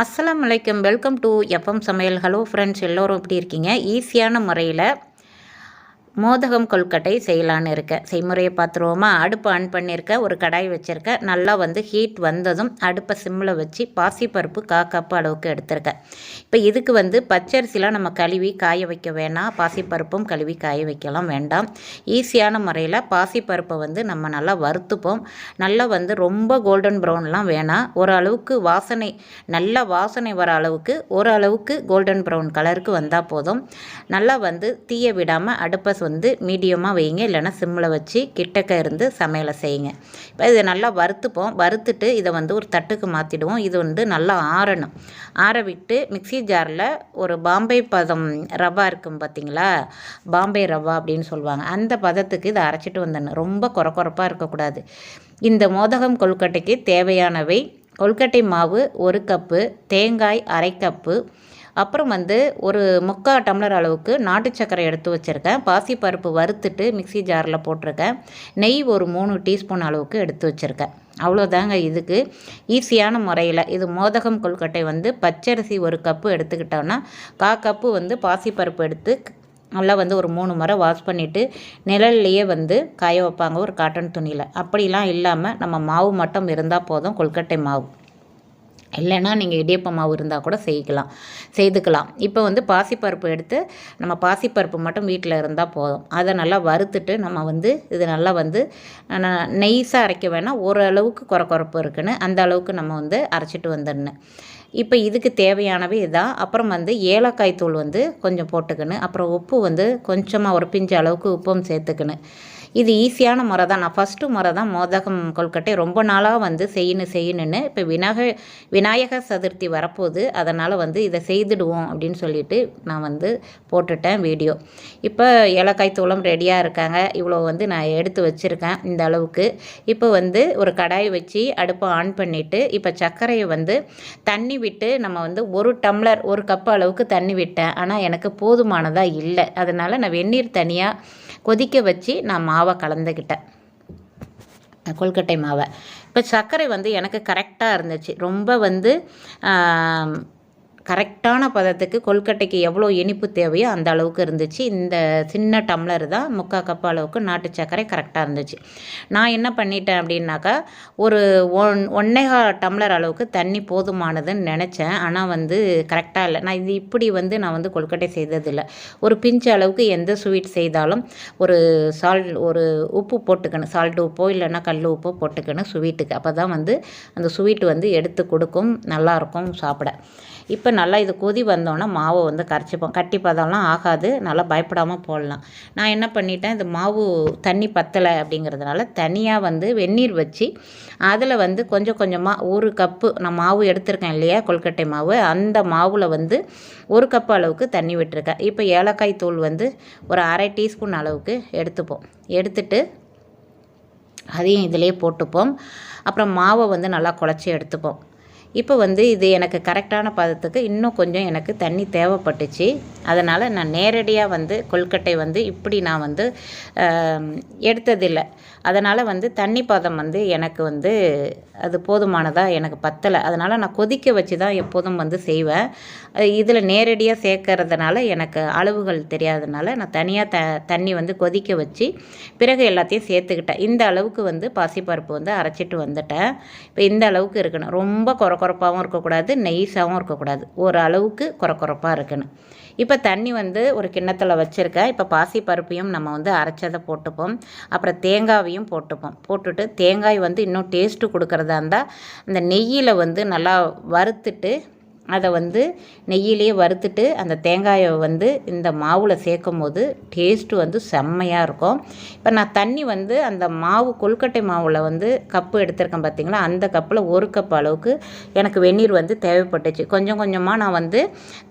அஸ்லாம் வலைக்கம் welcome to FM சமையல். ஹலோ ஃப்ரெண்ட்ஸ் எல்லோரும் எப்படி இருக்கீங்க? ஈஸியான முறையில் மோதகம் கொல்கட்டை செய்யலான்னு இருக்கேன் செய்முறையை பார்த்துருவோமா? அடுப்பு ஆன் பண்ணியிருக்கேன் ஒரு கடாய் வச்சுருக்கேன் நல்லா வந்து ஹீட் வந்ததும் அடுப்பை சிம்மில் வச்சு பாசிப்பருப்பு கா கப்பு அளவுக்கு எடுத்திருக்கேன் இப்போ இதுக்கு வந்து பச்சரிசிலாம் நம்ம கழுவி காய வைக்க வேணாம். பாசிப்பருப்பும் கழுவி காய வைக்கலாம் வேண்டாம். ஈஸியான முறையில் பாசிப்பருப்பை வந்து நம்ம நல்லா வறுத்துப்போம். நல்லா வந்து ரொம்ப கோல்டன் ப்ரௌன்லாம் வேணாம். ஓரளவுக்கு வாசனை நல்ல வாசனை வர அளவுக்கு ஓரளவுக்கு கோல்டன் ப்ரௌன் கலருக்கு வந்தால் போதும். நல்லா வந்து தீய விடாமல் அடுப்பை வந்து மீடியமாக வைங்க. இல்லைனா சிம்மில் வச்சு கிட்டக்க இருந்து சமையலை செய்யுங்க. இப்போ இதை நல்லா வறுத்துப்போம். வறுத்துட்டு இதை வந்து ஒரு தட்டுக்கு மாற்றிடுவோம் இது வந்து நல்லா ஆறணும். ஆற விட்டு மிக்சி ஜாரில் ஒரு பாம்பே பதம் ரவா இருக்கும் பார்த்தீங்களா? பாம்பே ரவா அப்படின்னு சொல்லுவாங்க. அந்த பதத்துக்கு இதை அரைச்சிட்டு வந்துடணும். ரொம்ப குறக்குறப்பாக இருக்கக்கூடாது. இந்த மோதகம் கொழுக்கட்டைக்கு தேவையானவை கொழுக்கட்டை மாவு ஒரு கப்பு தேங்காய் அரை கப்பு அப்புறம் வந்து ஒரு முக்கால் டம்ளர் அளவுக்கு நாட்டு சர்க்கரை எடுத்து வச்சுருக்கேன். பாசிப்பருப்பு வறுத்துட்டு மிக்சி ஜாரில் போட்டிருக்கேன். நெய் ஒரு மூணு டீஸ்பூன் அளவுக்கு எடுத்து வச்சுருக்கேன். அவ்வளோதாங்க இதுக்கு. ஈஸியான முறையில் இது மோதகம் கொழுக்கட்டை வந்து பச்சரிசி ஒரு கப்பு எடுத்துக்கிட்டோன்னா கா கப்பு வந்து பாசிப்பருப்பு எடுத்து நல்லா வந்து ஒரு மூணு முறை வாஷ் பண்ணிவிட்டு நிழல்லையே வந்து காய வைப்பாங்க ஒரு காட்டன் துணியில். அப்படிலாம் இல்லாமல் நம்ம மாவு மட்டும் இருந்தால் போதும் கொல்கட்டை மாவு. இல்லைன்னா நீங்கள் இடியப்ப மாவு இருந்தால் கூட செய்யலாம் செய்துக்கலாம். இப்போ வந்து பாசிப்பருப்பு எடுத்து நம்ம பாசிப்பருப்பு மட்டும் வீட்டில் இருந்தால் போதும். அதை நல்லா வறுத்துட்டு நம்ம வந்து இது நல்லா வந்து நெய்ஸாக அரைக்க வேணால் ஓரளவுக்கு குறை குறப்பு இருக்குன்னு அந்த அளவுக்கு நம்ம வந்து அரைச்சிட்டு வந்துடணும். இப்போ இதுக்கு தேவையானவை இதான். அப்புறம் வந்து ஏலக்காய் தூள் வந்து கொஞ்சம் போட்டுக்கணும். அப்புறம் உப்பு வந்து கொஞ்சமாக ஒரு பிஞ்சு அளவுக்கு உப்பும் சேர்த்துக்கணும். இது ஈஸியான முறை தான் நான் ஃபஸ்ட்டு முறை தான் மோதகம் கொல்கட்டை ரொம்ப நாளாக வந்து செய்யணும் செய்யணுன்னு இப்போ விநாயக விநாயகர் சதுர்த்தி வரப்போகுது. அதனால் வந்து இதை செய்துடுவோம் அப்படின்னு சொல்லிட்டு நான் வந்து போட்டுட்டேன் வீடியோ. இப்போ ஏலக்காய் தூளம் ரெடியாக இருக்காங்க. இவ்வளோ வந்து நான் எடுத்து வச்சுருக்கேன் இந்த அளவுக்கு. இப்போ வந்து ஒரு கடாய் வச்சு அடுப்பை ஆன் பண்ணிவிட்டு இப்போ சர்க்கரையை வந்து தண்ணி விட்டு நம்ம வந்து ஒரு டம்ளர் ஒரு கப் அளவுக்கு தண்ணி விட்டேன். ஆனால் எனக்கு போதுமானதாக இல்லை. அதனால் நான் வெந்நீர் தனியாக கொதிக்க வச்சு நான் மாவு கலந்துக்கிட்டேன். கொல்கட்டை மாவை. இப்போ சர்க்கரை வந்து எனக்கு கரெக்டாக இருந்துச்சு. ரொம்ப வந்து கரெக்டான பதத்துக்கு கொல்கட்டைக்கு எவ்வளோ இனிப்பு தேவையோ அந்த அளவுக்கு இருந்துச்சு. இந்த சின்ன டம்ளர் தான் முக்கால் கப் அளவுக்கு நாட்டு சர்க்கரை கரெக்டாக இருந்துச்சு. நான் என்ன பண்ணிட்டேன் அப்படின்னாக்கா ஒரு ஒன் ஒன்னேகா டம்ளர் அளவுக்கு தண்ணி போதுமானதுன்னு நினச்சேன். ஆனால் வந்து கரெக்டாக இல்லை. நான் இது இப்படி வந்து நான் வந்து கொல்கட்டை செய்ததில்லை. ஒரு பிஞ்சு அளவுக்கு எந்த ஸ்வீட் செய்தாலும் ஒரு சால்ட் ஒரு உப்பு போட்டுக்கணும். சால்ட் உப்போ இல்லைன்னா கல் உப்போ போட்டுக்கணும் ஸ்வீட்டுக்கு அப்போ தான் வந்து அந்த ஸ்வீட் வந்து எடுத்து கொடுக்கும் நல்லாயிருக்கும் சாப்பிட. இப்போ நல்லா இது கொதி வந்தோன்னே மாவை வந்து கரைச்சிப்போம். கட்டி பதம்லாம் ஆகாது. நல்லா பயப்படாமல் போடலாம். நான் என்ன பண்ணிட்டேன் இது மாவு தண்ணி பத்தலை அப்படிங்கிறதுனால தனியாக வந்து வெந்நீர் வச்சு அதில் வந்து கொஞ்சம் கொஞ்சமாக ஒரு கப்பு நான் மாவு எடுத்திருக்கேன் இல்லையா கொல்கட்டை மாவு அந்த மாவில் வந்து ஒரு கப் அளவுக்கு தண்ணி விட்டுருக்கேன். இப்போ ஏலக்காய் தூள் வந்து ஒரு அரை டீஸ்பூன் அளவுக்கு எடுத்துப்போம். எடுத்துட்டு அதையும் இதிலே போட்டுப்போம். அப்புறம் மாவை வந்து நல்லா குழச்சி எடுத்துப்போம். இப்போ வந்து இது எனக்கு கரெக்டான பதத்துக்கு இன்னும் கொஞ்சம் எனக்கு தண்ணி தேவைப்பட்டுச்சு. அதனால் நான் நேரடியாக வந்து கொல்கட்டை வந்து இப்படி நான் வந்து எடுத்ததில்லை. அதனால் வந்து தண்ணி பதம் வந்து எனக்கு வந்து அது போதுமானதாக எனக்கு பத்தலை. அதனால் நான் கொதிக்க வச்சு தான் எப்போதும் வந்து செய்வேன். இதில் நேரடியாக சேர்க்கறதுனால எனக்கு அளவுகள் தெரியாதனால நான் தனியாக த தண்ணி வந்து கொதிக்க வச்சு பிறகு எல்லாத்தையும் சேர்த்துக்கிட்டேன். இந்த அளவுக்கு வந்து பாசிப்பருப்பு வந்து அரைச்சிட்டு வந்துட்டேன். இப்போ இந்த அளவுக்கு இருக்கணும். ரொம்ப குறக்குறப்பாகவும் இருக்கக்கூடாது நெய்ஸாகவும் இருக்கக்கூடாது. ஒரு அளவுக்கு குறை இருக்கணும். இப்போ இப்போ தண்ணி வந்து ஒரு கிண்ணத்தில் வச்சுருக்கேன். இப்போ பாசி பருப்பையும் நம்ம வந்து அரைச்சதை போட்டுப்போம். அப்புறம் தேங்காவையும் போட்டுப்போம். போட்டுட்டு தேங்காய் வந்து இன்னும் டேஸ்ட்டு கொடுக்குறதா இருந்தால் அந்த நெய்யில் வந்து நல்லா வறுத்துட்டு அதை வந்து நெய்யிலேயே வறுத்துட்டு அந்த தேங்காயை வந்து இந்த மாவில் சேர்க்கும் போது டேஸ்ட்டு வந்து செம்மையாக இருக்கும். இப்போ நான் தண்ணி வந்து அந்த மாவு கொல்கட்டை மாவில் வந்து கப்பு எடுத்திருக்கேன் பார்த்தீங்களா அந்த கப்பில் ஒரு கப் அளவுக்கு எனக்கு வெந்நீர் வந்து தேவைப்பட்டுச்சு. கொஞ்சம் கொஞ்சமாக நான் வந்து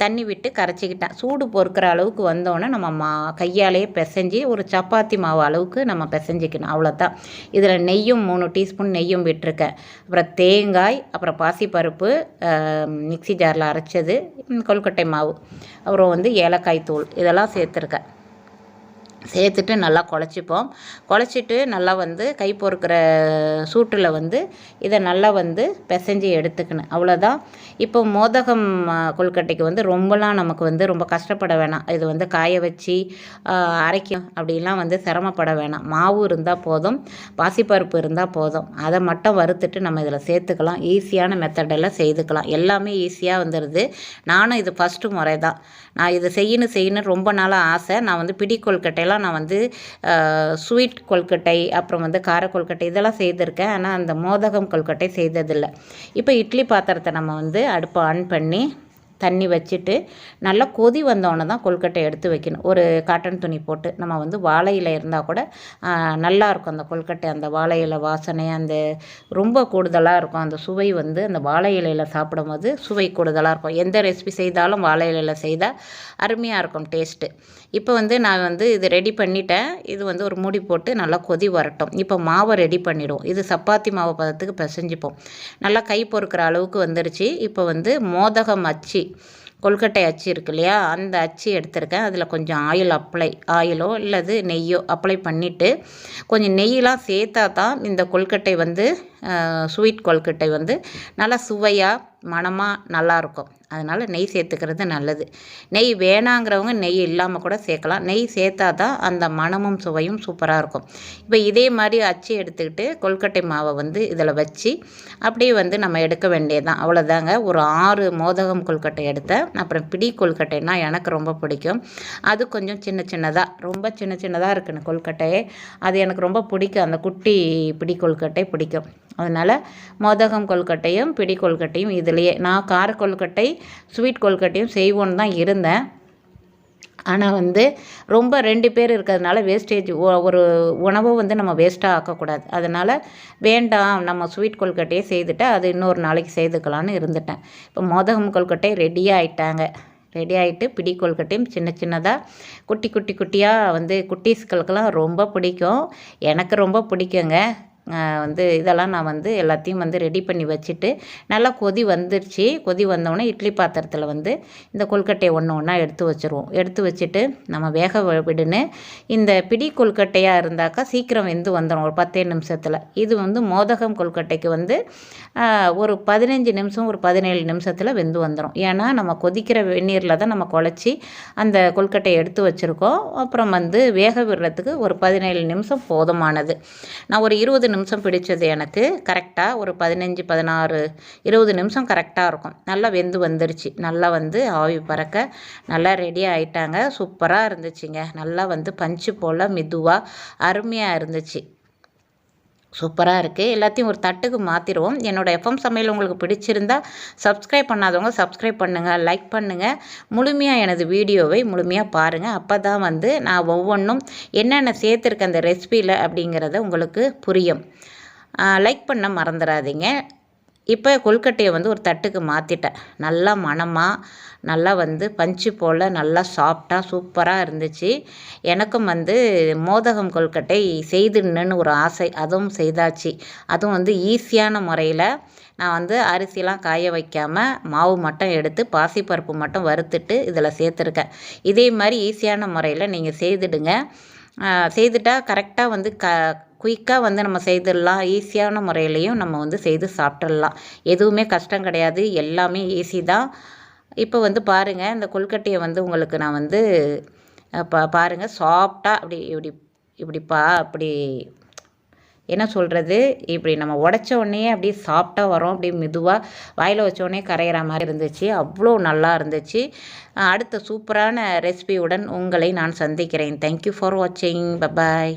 தண்ணி விட்டு கரைச்சிக்கிட்டேன். சூடு பொறுக்கிற அளவுக்கு வந்தோடனே நம்ம மா கையாலேயே பிசைஞ்சு ஒரு சப்பாத்தி மாவு அளவுக்கு நம்ம பிசைஞ்சிக்கணும். அவ்வளோதான் இதில் நெய்யும் மூணு டீஸ்பூன் நெய்யும் விட்டுருக்கேன். அப்புறம் தேங்காய் அப்புறம் பாசிப்பருப்பு மிக்சி ஜாரில் அரைச்சது கொழுக்கட்டை மாவு. அப்புறம் வந்து ஏலக்காய் தூள் இதெல்லாம் சேர்த்துருக்கேன். சேர்த்துட்டு நல்லா குழச்சிப்போம். குழச்சிட்டு நல்லா வந்து கை பொறுக்கிற சூட்டில் வந்து இதை நல்லா வந்து பிசைஞ்சு எடுத்துக்கணும். அவ்வளோதான் இப்போ மோதகம் கொழுக்கட்டைக்கு வந்து ரொம்பலாம் நமக்கு வந்து ரொம்ப கஷ்டப்பட வேணாம். இது வந்து காய வச்சு அரைக்கும் அப்படிலாம் வந்து சிரமப்பட வேணாம். மாவு இருந்தால் போதும். பாசிப்பருப்பு இருந்தால் போதும். அதை மட்டும் வறுத்துட்டு நம்ம இதில் சேர்த்துக்கலாம். ஈஸியான மெத்தடெல்லாம் செய்துக்கலாம். எல்லாமே ஈஸியாக வந்துடுது நானும் இது ஃபஸ்ட்டு முறை தான் நான் இது செய்யணும் செய்யணும் ரொம்ப நாளாக ஆசை. நான் வந்து பிடி இதெல்லாம் நான் வந்து ஸ்வீட் கொல்கட்டை அப்புறம் வந்து கார கொல்கட்டை இதெல்லாம் செய்திருக்கேன். ஆனால் அந்த மோதகம் கொல்கட்டை செய்ததில்லை. இப்போ இட்லி பாத்திரத்தை நம்ம வந்து அடுப்பை ஆன் பண்ணி தண்ணி வச்சுட்டு நல்லா கொதி வந்தோடனே தான் கொழுக்கட்டை எடுத்து வைக்கணும். ஒரு காட்டன் துணி போட்டு. நம்ம வந்து வாழை இலை இருந்தால் கூட நல்லாயிருக்கும் நல்லா இருக்கும் அந்த கொழுக்கட்டை அந்த வாழை இலை வாசனை அந்த ரொம்ப கூடுதலாக இருக்கும். அந்த சுவை வந்து அந்த வாழை இலையில் சாப்பிடும்போது சுவை கூடுதலாக இருக்கும். எந்த ரெசிபி செய்தாலும் வாழை இலையில் செய்தால் அருமையாக இருக்கும் டேஸ்ட்டு இப்போ வந்து நான் வந்து இது ரெடி பண்ணிட்டேன். இது வந்து ஒரு மூடி போட்டு நல்லா கொதி வரட்டும். இப்போ மாவை ரெடி பண்ணிவிடுவோம் இது சப்பாத்தி மாவு பதத்துக்கு பிசைஞ்சிப்போம். நல்லா கை பொறுக்கிற அளவுக்கு வந்துருச்சு. இப்போ வந்து மோதகம் அச்சு கொல்கட்டை அச்சு இருக்கு இல்லையா? அந்த அச்சு எடுத்திருக்கேன். அதில் கொஞ்சம் ஆயில் அப்ளை ஆயிலோ இல்லது நெய்யோ அப்ளை பண்ணிவிட்டு கொஞ்சம் நெய்யெலாம் சேர்த்தா தான் இந்த கொல்கட்டை வந்து ஸ்வீட் கொல்கட்டை வந்து நல்லா சுவையாக மணமாக நல்லாயிருக்கும் அதனால் நெய் சேர்த்துக்கிறது நல்லது. நெய் வேணாங்கிறவங்க நெய் இல்லாமல் கூட சேர்க்கலாம். நெய் சேர்த்தா தான் அந்த மணமும் சுவையும் சூப்பராக இருக்கும். இப்போ இதே மாதிரி அச்சு எடுத்துக்கிட்டு கொல்கட்டை மாவை வந்து இதில் வச்சு அப்படியே வந்து நம்ம எடுக்க வேண்டியதுதான். அவ்வளோதாங்க ஒரு ஆறு மோதகம் கொல்கட்டை எடுத்தேன். அப்புறம் பிடி கொல்கட்டைனா எனக்கு ரொம்ப பிடிக்கும். அது கொஞ்சம் சின்ன சின்னதாக ரொம்ப சின்ன சின்னதாக இருக்குன்னு கொல்கட்டையே. அது எனக்கு ரொம்ப பிடிக்கும். அந்த குட்டி பிடி கொல்கட்டை பிடிக்கும். அதனால் மோதகம் கொழுக்கட்டையும் பிடி கொழுக்கட்டையும் இதுலேயே. நான் கார கொழுக்கட்டை ஸ்வீட் கொழுக்கட்டையும் செய்வோன்னு தான் இருந்தேன். ஆனால் வந்து ரொம்ப ரெண்டு பேர் இருக்கிறதுனால வேஸ்டேஜ் ஒரு உணவை வந்து நம்ம வேஸ்ட்டாக ஆக்கக்கூடாது. அதனால் வேண்டாம் நம்ம ஸ்வீட் கொல்கட்டையே செய்துட்டு அது இன்னொரு நாளைக்கு செய்துக்கலான்னு இருந்துட்டேன். இப்போ மோதகம் கொழுக்கட்டை ரெடியாக ஆயிட்டாங்க. ரெடி ஆகிட்டு பிடி கொல்கட்டையும் சின்ன சின்னதாக குட்டி குட்டி குட்டியாக வந்து குட்டீஸ்களுக்கெல்லாம் ரொம்ப பிடிக்கும். எனக்கு ரொம்ப பிடிக்குங்க. வந்து இதெல்லாம் நான் வந்து எல்லாத்தையும் வந்து ரெடி பண்ணி வச்சுட்டு நல்லா கொதி வந்துருச்சு. கொதி வந்தோடனே இட்லி பாத்திரத்தில் வந்து இந்த கொல்கட்டையை ஒன்று ஒன்றா எடுத்து வச்சுருவோம். எடுத்து வச்சுட்டு நம்ம வேக விடுன்னு இந்த பிடி கொழுக்கட்டையாக இருந்தாக்கா சீக்கிரம் வெந்து வந்துடும் ஒரு பத்தே நிமிஷத்தில். இது வந்து மோதகம் கொல்கட்டைக்கு வந்து ஒரு பதினஞ்சு நிமிஷம் ஒரு பதினேழு நிமிஷத்தில் வெந்து வந்துடும் ஏன்னா நம்ம கொதிக்கிற வெந்நீரில் தான் நம்ம குழச்சி அந்த கொல்கட்டையை எடுத்து வச்சுருக்கோம். அப்புறம் வந்து வேக விடுறதுக்கு ஒரு பதினேழு நிமிஷம் போதுமானது. நான் ஒரு இருபது நிமிஷம் பிடிச்சது எனக்கு. கரெக்டாக ஒரு பதினஞ்சு பதினாறு இருபது நிமிஷம் கரெக்டாக இருக்கும். நல்லா வெந்து வந்துருச்சு. நல்லா வந்து ஆவி பறக்க நல்லா ரெடி ஆயிட்டாங்க. சூப்பராக இருந்துச்சுங்க. நல்லா வந்து பஞ்சு போல் மெதுவாக அருமையாக இருந்துச்சு. சூப்பராக இருக்குது எல்லாத்தையும் ஒரு தட்டுக்கு மாற்றிடுவோம் என்னோடய எஃப்எம் சமையல் உங்களுக்கு பிடிச்சிருந்தா சப்ஸ்கிரைப் பண்ணாதவங்க சப்ஸ்கிரைப் பண்ணுங்கள் லைக் பண்ணுங்கள் முழுமையாக எனது வீடியோவை முழுமையாக பாருங்கள் அப்போ தான் வந்து நான் ஒவ்வொன்றும் என்னென்ன சேர்த்துருக்கேன் அந்த ரெசிபியில் அப்படிங்கிறத உங்களுக்கு புரியும். லைக் பண்ண மறந்துடாதீங்க இப்போ கொழுக்கட்டையை வந்து ஒரு தட்டுக்கு மாற்றிட்டேன் நல்லா மணமாக நல்லா வந்து பஞ்சு போல் நல்லா சாஃப்டாக சூப்பராக இருந்துச்சு. எனக்கும் வந்து மோதகம் கொழுக்கட்டை செய்துன்னு ஒரு ஆசை. அதுவும் செய்தாச்சு. அதுவும் வந்து ஈஸியான முறையில் நான் வந்து அரிசிலாம் காய வைக்காமல் மாவு மட்டும் எடுத்து பாசிப்பருப்பு மட்டும் வறுத்துட்டு இதில் சேர்த்துருக்கேன். இதே மாதிரி ஈஸியான முறையில் நீங்கள் செய்துடுங்க. செய்துட்டா கரெக்டாக வந்து க குயிக்காக வந்து நம்ம செய்திடலாம். ஈஸியான முறையிலையும் நம்ம வந்து செய்து சாப்பிட்றலாம் எதுவுமே கஷ்டம் கிடையாது. எல்லாமே ஈஸி தான். இப்போ வந்து பாருங்கள் இந்த கொல்கட்டையை வந்து உங்களுக்கு நான் வந்து பா பாருங்கள் சாஃப்டாக அப்படி இப்படி இப்படி பா அப்படி என்ன சொல்கிறது இப்படி நம்ம உடச்ச உடனே அப்படியே சாப்பிட்டா வரோம். அப்படியே மெதுவாக வாயில் வச்சோடனே கரைகிற கரையிற மாதிரி இருந்துச்சு. அவ்வளோ நல்லா இருந்துச்சு. அடுத்த சூப்பரான ரெசிபியுடன் உங்களை நான் சந்திக்கிறேன். தேங்க்யூ ஃபார் வாட்சிங் பபாய்